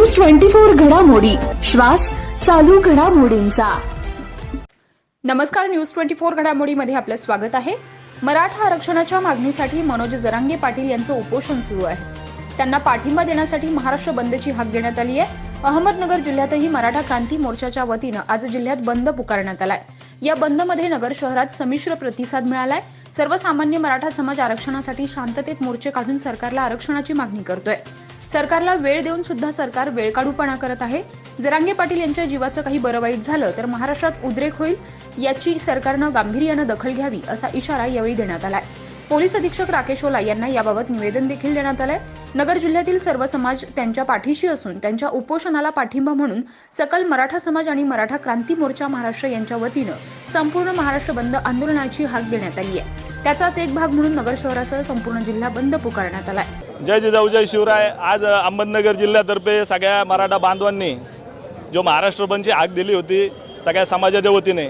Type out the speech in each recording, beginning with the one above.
Twenty four घडामोडी. श्वास चालू घडामोडींचा. नमस्कार न्यूज ट्वेंटी फोर घडामोडीमध्ये आपलं स्वागत आहे. मराठा आरक्षणाच्या मागणीसाठी मनोज जरांगे पाटील यांचं उपोषण सुरू आहे. त्यांना पाठिंबा देण्यासाठी महाराष्ट्र बंदची हाक देण्यात आली आहे. अहमदनगर जिल्ह्यातही मराठा क्रांती मोर्चाच्या वतीनं आज जिल्ह्यात बंद पुकारण्यात आलाय. या बंदमध्ये नगर शहरात संमिश्र प्रतिसाद मिळालाय. सर्वसामान्य मराठा समाज आरक्षणासाठी शांततेत मोर्चे काढून सरकारला आरक्षणाची मागणी करतोय. सरकारला वेळ देऊन सुद्धा सरकार वेळकाढूपणा करत आहे. जरांगे पाटील यांच्या जीवाचं काही बरं वाईट झालं तर महाराष्ट्रात उद्रेक होईल याची सरकारनं गांभीर्यानं दखल घ्यावी असा इशारा यावेळी देण्यात आलाय. पोलीस अधीक्षक राकेश ओला यांना याबाबत निवेदन देखील देण्यात आलंय. नगर जिल्ह्यातील सर्व समाज त्यांच्या पाठीशी असून त्यांच्या उपोषणाला पाठिंबा म्हणून सकल मराठा समाज आणि मराठा क्रांती मोर्चा महाराष्ट्र यांच्या वतीनं संपूर्ण महाराष्ट्र बंद आंदोलनाची हाक देण्यात आली आहे. त्याचाच एक भाग म्हणून नगर शहरासह संपूर्ण जिल्हा बंद पुकारण्यात आला जय जिजाऊ जय शिवराय. आज अहमदनगर जिल्ह्यातर्फे सगळ्या मराठा बांधवांनी जो महाराष्ट्र बंदची आग दिली होती सगळ्या समाजाच्या वतीने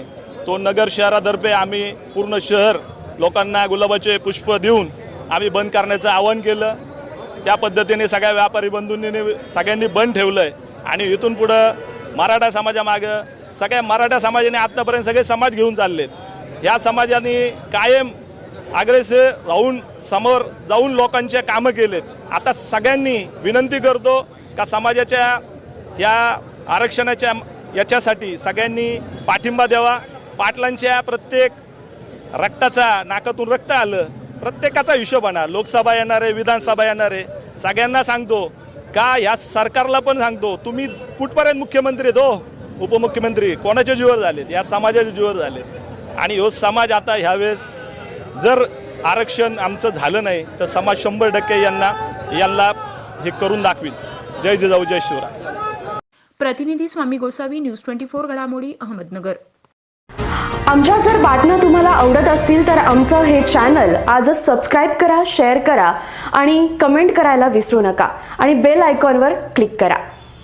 तो नगर शहरातर्फे आम्ही पूर्ण शहर लोकांना गुलाबाचे पुष्प देऊन आम्ही बंद करण्याचं आवाहन केलं. त्या पद्धतीने सगळ्या व्यापारी बंधूंनी सगळ्यांनी बंद ठेवलं आहे आणि इथून पुढं मराठा समाजामागं सगळ्या मराठा समाजाने आत्तापर्यंत सगळे समाज घेऊन चाललेत. ह्या समाजाने कायम अग्रेसर राहून समोर जाऊन लोकांचे कामं केलेत. आता सगळ्यांनी विनंती करतो का समाजाच्या ह्या आरक्षणाच्या याच्यासाठी सगळ्यांनी पाठिंबा द्यावा. पाटलांच्या प्रत्येक रक्ताचा नाकातून रक्त आलं. प्रत्येकाचा हिशोब आणा. लोकसभा येणार आहे विधानसभा येणार आहे. सगळ्यांना सांगतो का ह्या सरकारला पण सांगतो. तुम्ही कुठपर्यंत मुख्यमंत्री आहेत हो? उपमुख्यमंत्री. कोणाच्या जीवर झालेत? या समाजाच्या जीवर झालेत. आणि हो समाज आता ह्यावेळेस जर आरक्षण आमचं झालं नाही तर समाज शंभर टक्के यांना यांना हे करून दाखवील जय जिजाऊ जय शिवराय. प्रतिनिधी Swami Gosavi news twenty four घडामोडी अहमदनगर. आमच्या जर बातम्या तुम्हाला आवडत असतील तर आमचं हे चॅनल आजच सबस्क्राईब करा शेअर करा आणि कमेंट करायला विसरू नका. आणि बेल आयकॉनवर क्लिक करा.